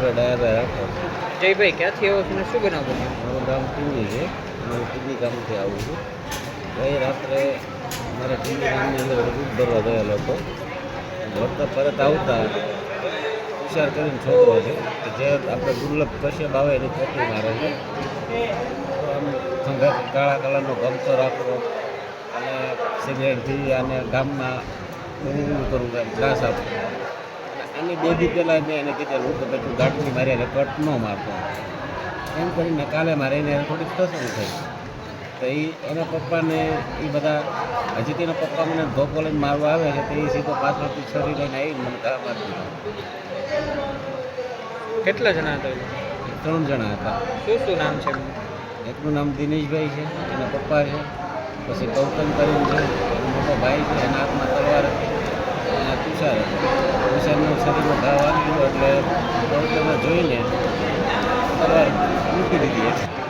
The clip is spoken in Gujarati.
ડાયાભાઈ રાખો જયભાઈ ક્યાંથી આવો છો શું બનાવ બન્યો મારું ગામ ટીવી છે. હું ટીવી ગામથી આવું છું. ગઈ રાત્રે મારા ટીવી ગામની અંદર દૂધ ભરવા ગયેલો હતો. ભરતા પરત આવતા વિચાર કરીને છોકરો છે કે જે આપણે દુર્લભ કશ્યપ આવે એની કોપી મારે છે. આમ ખંભે કાળા કલરનો ગમતો રાખવો અને સિગરેટ પી અને ગામમાં બહુ કરવું ઘાસ આપવો. આની બે દી પહેલાં મેં એને કીધેલું કે ભાઈ તું ગાંઠની મારી એને કટ ન મારતો. એમ કરીને કાલે મારે એને થોડીક પસંદ થઈ. તો એ એના પપ્પાને એ બધા હજી તેના પપ્પા મને ધોકો લઈને મારવા આવે છે તો એ સીધો પાછળથી છરી લઈને આવી મને ઘા મારી કેટલા જણા હતા ત્રણ જણા હતા. શું શું નામ છે એકનું નામ દિનેશભાઈ છે એના પપ્પા છે પછી ગૌતમ કરીને છે મોટો ભાઈ છે એના હાથમાં તલવાર હતી એના તુષાર હતો. તુષારનો શરીરમાં ઘા વાગી ગયો એટલે ગૌતમે જોઈને મૂકી દીધી.